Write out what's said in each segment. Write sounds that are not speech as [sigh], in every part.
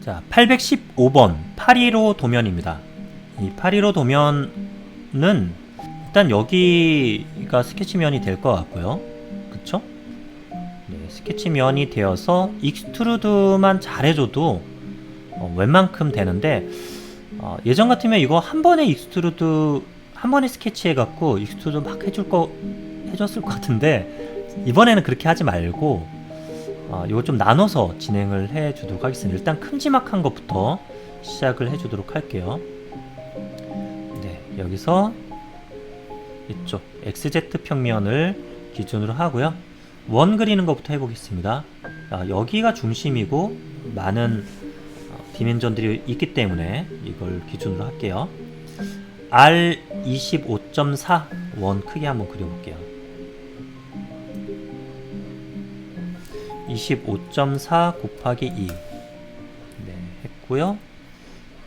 자, 815번 815 도면입니다. 이815 도면은 일단 여기가 스케치면이 될 것 같고요. 그쵸? 네, 스케치면이 되어서 익스트루드만 잘해줘도 어, 웬만큼 되는데 어, 예전 같으면 이거 한 번에 익스트루드 한 번에 스케치해갖고 익스트루드 막 해줄 거 해줬을 것 같은데 이번에는 그렇게 하지 말고 어, 이거 좀 나눠서 진행을 해 주도록 하겠습니다. 일단 큼지막한 것부터 시작을 해 주도록 할게요. 네, 여기서 이쪽 XZ 평면을 기준으로 하고요. 원 그리는 것부터 해보겠습니다. 아, 여기가 중심이고 많은 어, 디멘전들이 있기 때문에 이걸 기준으로 할게요. R25.4 원 크게 한번 그려볼게요. 25.4 곱하기 2 네, 했고요.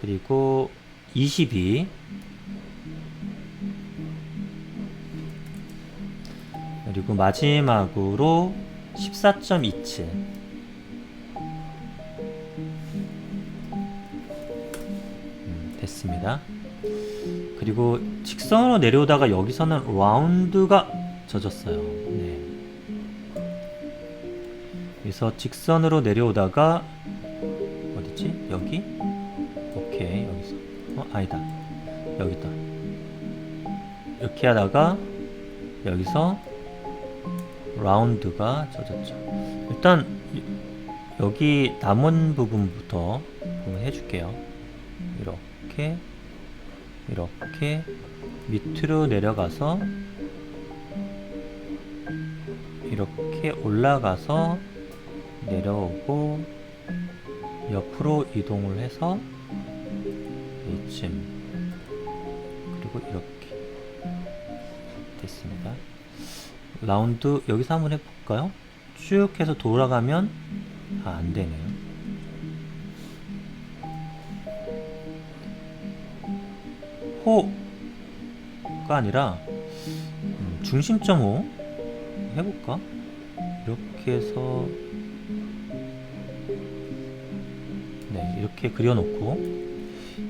그리고 22 그리고 마지막으로 14.27 음, 됐습니다. 그리고 직선으로 내려오다가 여기서는 라운드가 젖었어요. 네. 그래서 직선으로 내려오다가 어디지? 여기? 오케이 여기서. 어 아니다. 여기다. 이렇게 하다가 여기서 라운드가 젖었죠. 일단 이- 여기 남은 부분부터 한번 해줄게요. 이렇게 이렇게 밑으로 내려가서 이렇게 올라가서 내려오고 옆으로 이동을 해서 이쯤 그리고 이렇게 됐습니다. 라운드 여기서 한번 해볼까요? 쭉 해서 돌아가면 아, 안 되네요. 호가 아니라 음, 중심점 호 해볼까? 이렇게 해서 이렇게 그려놓고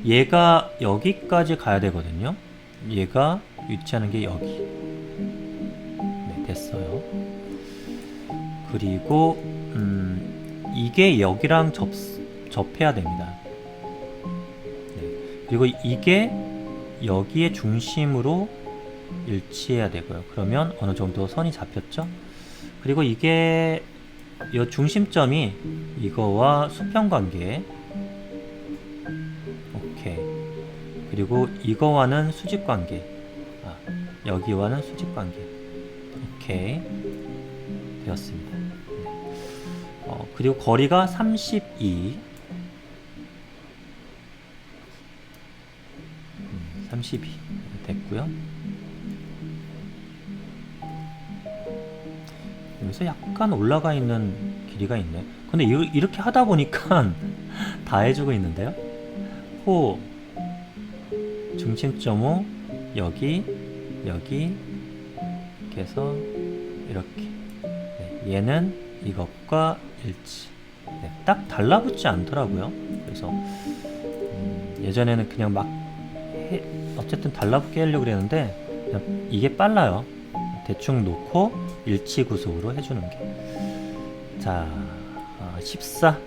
얘가 여기까지 가야 되거든요. 얘가 위치하는 게 여기. 네, 됐어요. 그리고 음, 이게 여기랑 접, 접해야 됩니다. 네. 그리고 이게 여기의 중심으로 일치해야 되고요. 그러면 어느 정도 선이 잡혔죠? 그리고 이게 이 중심점이 이거와 수평 관계 그리고 이거와는 수직 관계. 아 여기와는 수직 관계. 오케이. 되었습니다. 네. 어, 그리고 거리가 32 음, 32 됐고요. 여기서 약간 올라가 있는 길이가 있네. 근데 이- 이렇게 하다 보니까 [laughs] 다 해주고 있는데요. 호 중심점 호 여기 여기 이렇게 해서 이렇게 네, 얘는 이것과 일치. 네, 딱 달라붙지 않더라고요. 그래서 음, 예전에는 그냥 막 해, 어쨌든 달라붙게 하려고 그랬는데 이게 빨라요. 대충 놓고 일치 구속으로 해주는 게. 자, 아, 14.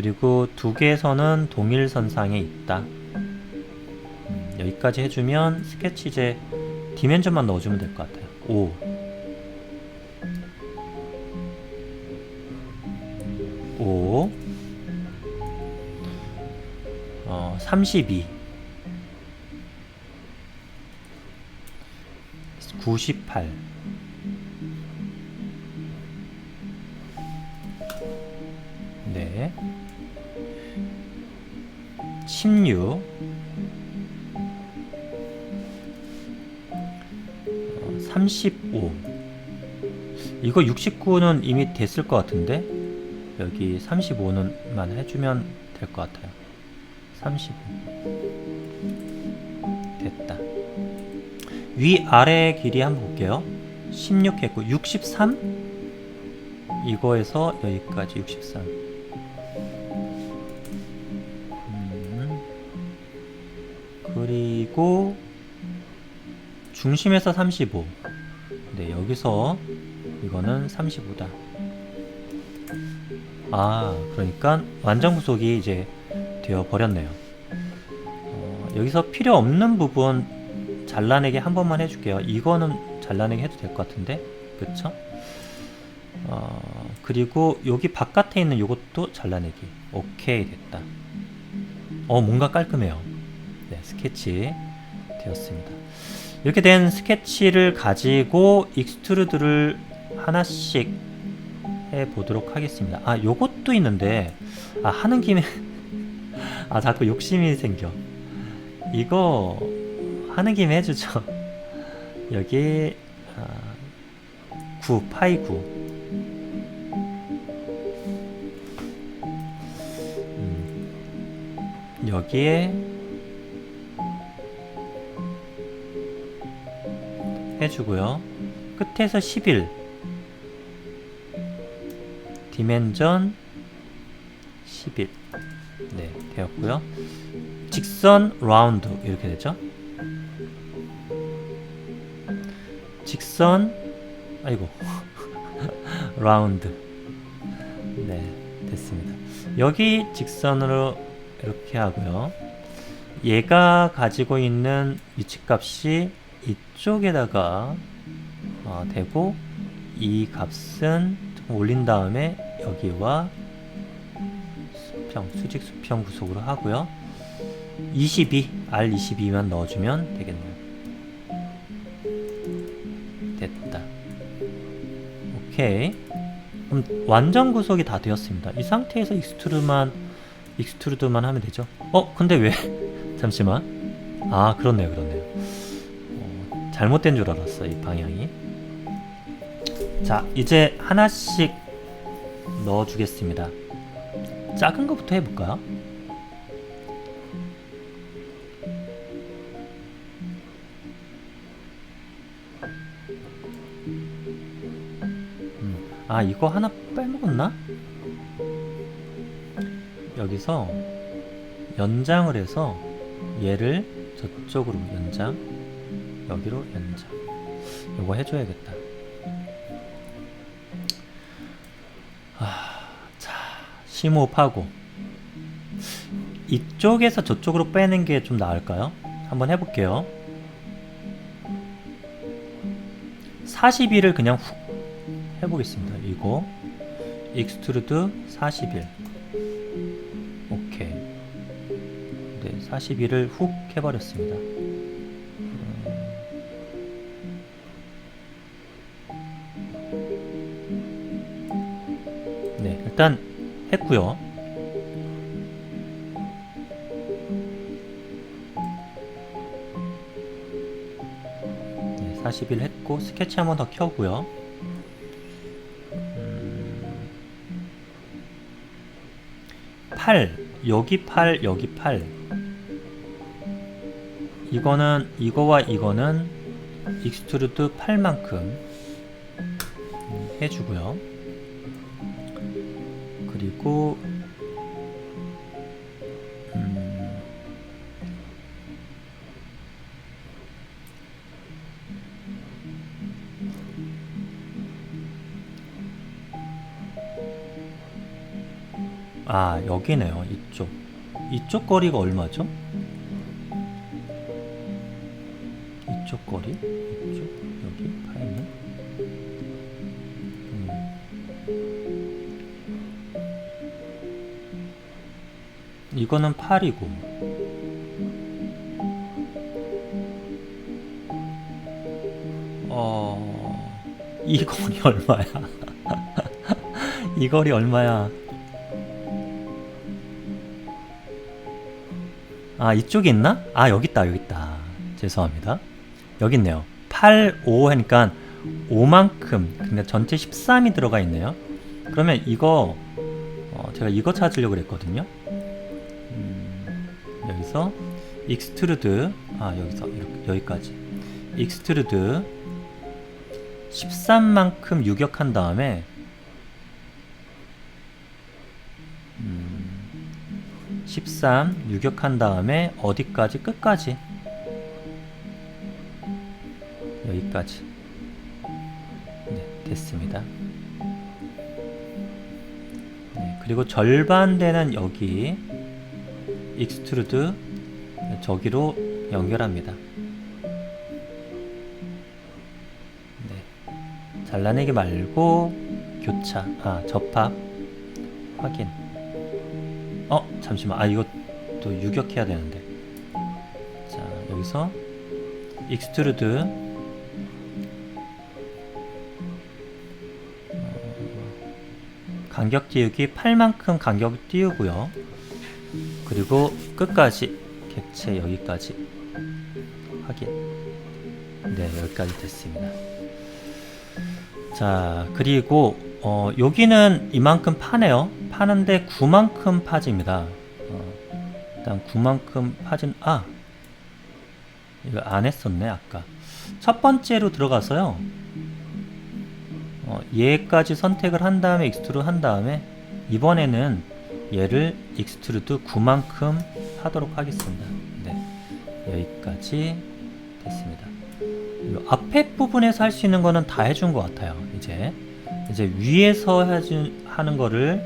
그리고 두 개의 선은 동일 선상에 있다. 음, 여기까지 해주면 스케치제 디멘전만 넣어주면 될 것 같아요. 5. 5. 어, 32. 98 네. 16 어, 35 이거 69는 이미 됐을 것 같은데? 여기 35는만 해주면 될 것 같아요. 35 됐다. 위 아래 길이 한번 볼게요. 16 했고 63 이거에서 여기까지 63. 그리고 중심에서 35. 네, 여기서 이거는 35다. 아, 그러니까 완전 구속이 이제 되어 버렸네요. 어, 여기서 필요 없는 부분 잘라내기 한 번만 해줄게요. 이거는 잘라내기 해도 될 것 같은데, 그쵸? 어, 그리고 여기 바깥에 있는 이것도 잘라내기. 오케이 됐다. 어, 뭔가 깔끔해요. 네, 스케치 되었습니다. 이렇게 된 스케치를 가지고 익스트루드를 하나씩 해 보도록 하겠습니다. 아, 요것도 있는데 아, 하는 김에 [laughs] 아, 자꾸 욕심이 생겨. 이거 하는 김에 해 주죠. [laughs] 여기 아, 9 파이 9. 음, 여기에 해주고요. 끝에서 11 디멘전 11 네, 되었고요. 직선 라운드 이렇게 되죠. 직선 아이고 [laughs] 라운드 네 됐습니다. 여기 직선으로 이렇게 하고요. 얘가 가지고 있는 위치값이 이쪽에다가 어, 되고 이 값은 좀 올린 다음에 여기와 수평 수직 수평 구속으로 하고요. 22 R22만 넣어주면 되겠네요. 됐다. 오케이. 그럼 완전 구속이 다 되었습니다. 이 상태에서 익스트루만 익스트루드만 하면 되죠. 어 근데 왜? [laughs] 잠시만. 아 그렇네요, 그렇네요. 어, 잘못된 줄 알았어 이 방향이. 자 이제 하나씩 넣어주겠습니다. 작은 것부터 해볼까요? 음, 아 이거 하나 빼먹었나? 여기서 연장을 해서 얘를 저쪽으로 연장 여기로 연장. 요거 해줘야겠다. 아, 자 심호흡하고. 이쪽에서 저쪽으로 빼는 게 좀 나을까요? 한번 해볼게요. 41을 그냥 훅 해보겠습니다. 이거. 익스트루드 41 오케이. 네 41을 훅 해버렸습니다 일단 했고요 네, 41 했고 스케치 한 번 더 켜고요. 음, 8 여기 8 여기 8 이거는 이거와 이거는 익스트루드 8만큼 음, 해주고요. 그리고 음, 아 여기네요 이쪽. 이쪽 거리가 얼마죠? 이쪽 거리? 이쪽? 여기? 파이는 이거는 8이고. 어... 이 거리 [laughs] 얼마야? 이 거리 얼마야? 아 이쪽에 있나? 아 여기 있다 여기 있다. 죄송합니다. 여기 있네요. 8, 5 하니까 5만큼. 그러니까 전체 13이 들어가 있네요. 그러면 이거 어, 제가 이거 찾으려고 그랬거든요 음, 여기서 익스트루드 아 여기서 이렇게, 여기까지. 익스트루드 13만큼 유격한 다음에 음, 13 유격한 다음에 어디까지? 끝까지. 여기까지. 네 됐습니다. 네, 그리고 절반 되는 여기 익스트루드 저기로 연결합니다. 네. 잘라내기 말고 교차 아 접합 확인. 어 잠시만. 아또 유격해야 되는데. 자 여기서 익스트루드. 어, 간격 띄우기 8만큼 간격 띄우고요 그리고 끝까지 객체 여기까지. 확인. 네 여기까지 됐습니다. 자 그리고 어, 여기는 이만큼 파네요. 파는데 9만큼 파집니다. 어, 일단 9만큼 파진 아 이거 안 했었네 아까. 첫 번째로 들어가서요. 어, 얘까지 선택을 한 다음에 익스트루드 한 다음에 이번에는 얘를 익스트루드 9만큼 하도록 하겠습니다 네 여기까지 됐습니다 요 앞에 부분에서 할 수 있는 거는 다 해준 것 같아요. 이제 이제 위에서 해준 하는 거를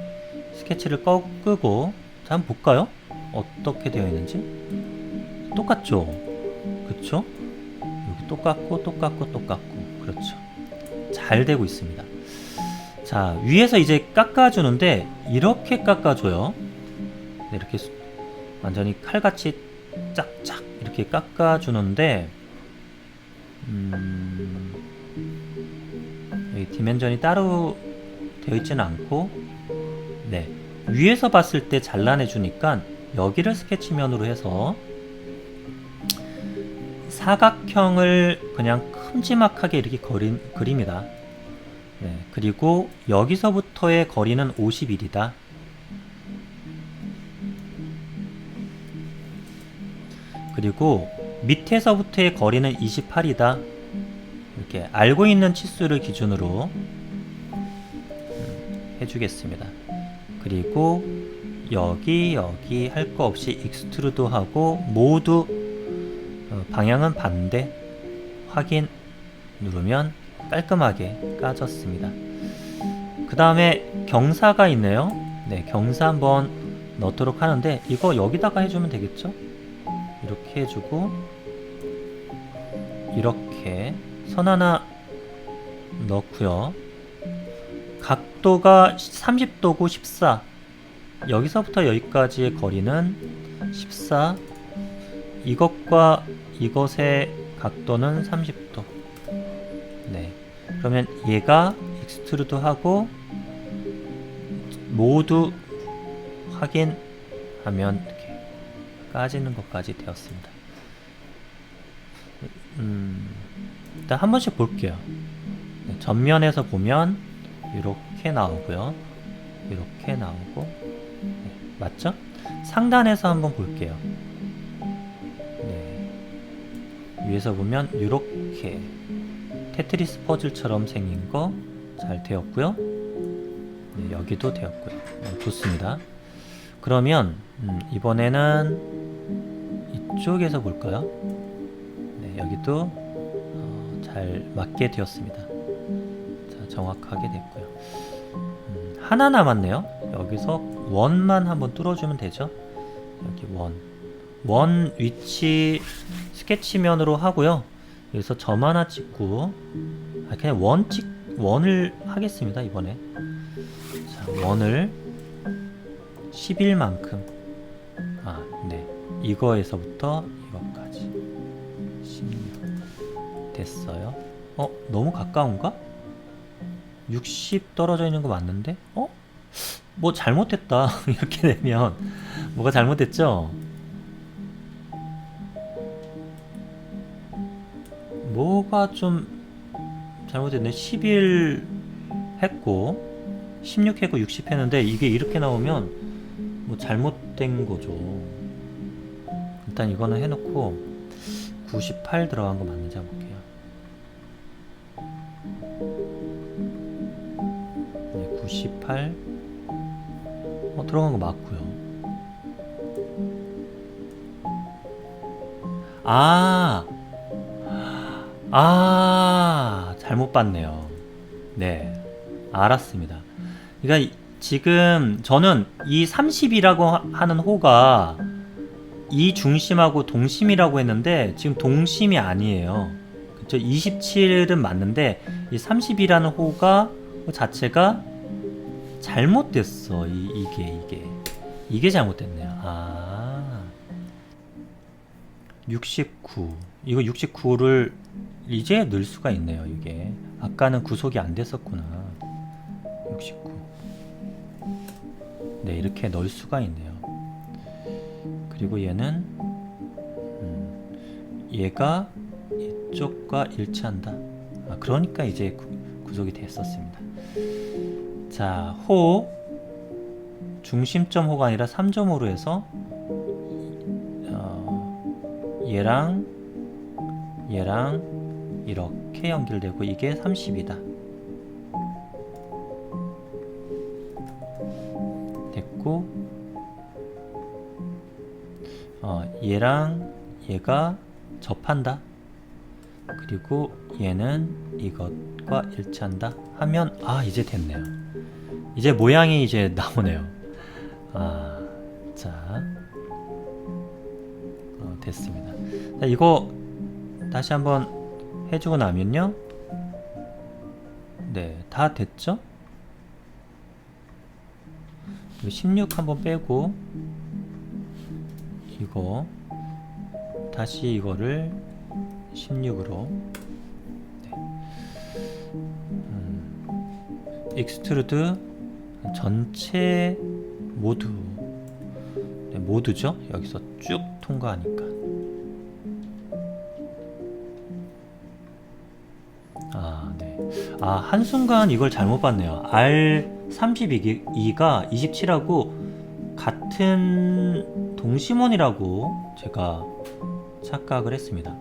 스케치를 꺼 끄고 자 한번 볼까요? 어떻게 되어 있는지 똑같죠? 그쵸? 여기 똑같고 똑같고 똑같고 그렇죠. 잘 되고 있습니다. 자 위에서 이제 깎아주는데 이렇게 깎아줘요. 네, 이렇게 수- 완전히 칼같이 짝짝 이렇게 깎아주는데 음, 여기 디멘전이 따로 되어 있지는 않고 네 위에서 봤을 때 잘라내 주니까 여기를 스케치면으로 해서 사각형을 그냥 큼지막하게 이렇게 그림, 그립니다 네, 그리고 여기서부터의 거리는 51이다 그리고 밑에서부터의 거리는 28이다. 이렇게 알고 있는 치수를 기준으로 음, 해주겠습니다. 그리고 여기 여기 할 거 없이 익스트루드 하고 모두 어, 방향은 반대 확인 누르면 깔끔하게 까졌습니다. 그 다음에 경사가 있네요. 네, 경사 한번 넣도록 하는데 이거 여기다가 해주면 되겠죠? 이렇게 해주고 이렇게 선 하나 넣고요. 각도가 30도고 14. 여기서부터 여기까지의 거리는 14. 이것과 이것의 각도는 30도. 네. 그러면 얘가 익스트루드 하고 모두 확인하면 이렇게 까지는 것까지 되었습니다. 음, 일단 한 번씩 볼게요. 네, 전면에서 보면 이렇게 나오고요. 이렇게 나오고 네, 맞죠? 상단에서 한번 볼게요. 네, 위에서 보면 이렇게 테트리스 퍼즐처럼 생긴 거 잘 되었고요. 네, 여기도 되었고요. 네, 좋습니다. 그러면 음, 이번에는 이쪽에서 볼까요? 네, 여기도 어, 잘 맞게 되었습니다. 자, 정확하게 됐고요. 음, 하나 남았네요. 여기서 원만 한번 뚫어주면 되죠. 여기 원. 원 위치 스케치면으로 하고요. 여기서 점 하나 찍고 아, 그냥 원 찍, 원을 하겠습니다, 이번에. 자, 원을 11만큼. 아, 네. 이거에서부터 이거까지. 16. 됐어요. 어, 너무 가까운가? 60 떨어져 있는 거 맞는데? 어? 뭐 잘못했다. [laughs] 이렇게 되면 뭐가 잘못됐죠? 뭐가 좀 잘못됐네. 11 했고 16 했고 60 했는데 이게 이렇게 나오면 뭐 잘못된 거죠. 일단 이거는 해놓고 98 들어간 거 맞는지 한번 볼게요. 네, 98 어, 들어간 거 맞고요. 아, 아, 잘못 봤네요. 네, 알았습니다. 그러니까 이- 지금 저는 이 30이라고 하는 호가 이 중심하고 동심이라고 했는데 지금 동심이 아니에요. 그쵸? 27은 맞는데 이 30이라는 호가 호 자체가 잘못됐어. 이, 이게 이게 이게 잘못됐네요. 아, 69 이거 69를 이제 넣을 수가 있네요. 이게 아까는 구속이 안 됐었구나. 69. 네 이렇게 넣을 수가 있네요. 그리고 얘는 음, 얘가 이쪽과 일치한다. 아, 그러니까 이제 구, 구속이 됐었습니다. 자, 호 중심점 호가 아니라 3점호로 해서 어, 얘랑 얘랑 이렇게 연결되고 이게 30이다. 됐고 어, 얘랑 얘가 접한다. 그리고 얘는 이것과 일치한다 하면 아 이제 됐네요. 이제 모양이 이제 [laughs] 나오네요. 아, 자, 어, 됐습니다. 자, 이거 다시 한번 해주고 나면요. 네, 다 됐죠? 이거 16 한번 빼고 이거 다시 이거를 16으로. 음, 익스트루드 전체 모두. 네, 모두죠? 여기서 쭉 통과하니까 아, 한순간 이걸 잘못 봤네요. R32가 27하고 같은 동심원이라고 제가 착각을 했습니다.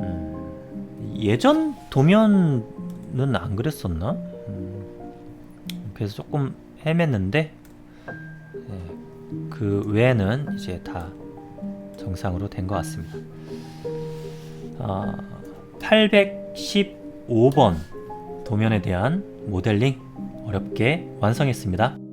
음, 예전 도면은 안 그랬었나? 음, 그래서 조금 헤맸는데 네, 그 외에는 이제 다 정상으로 된 것 같습니다. 아, 815번 도면에 대한 모델링 어렵게 완성했습니다.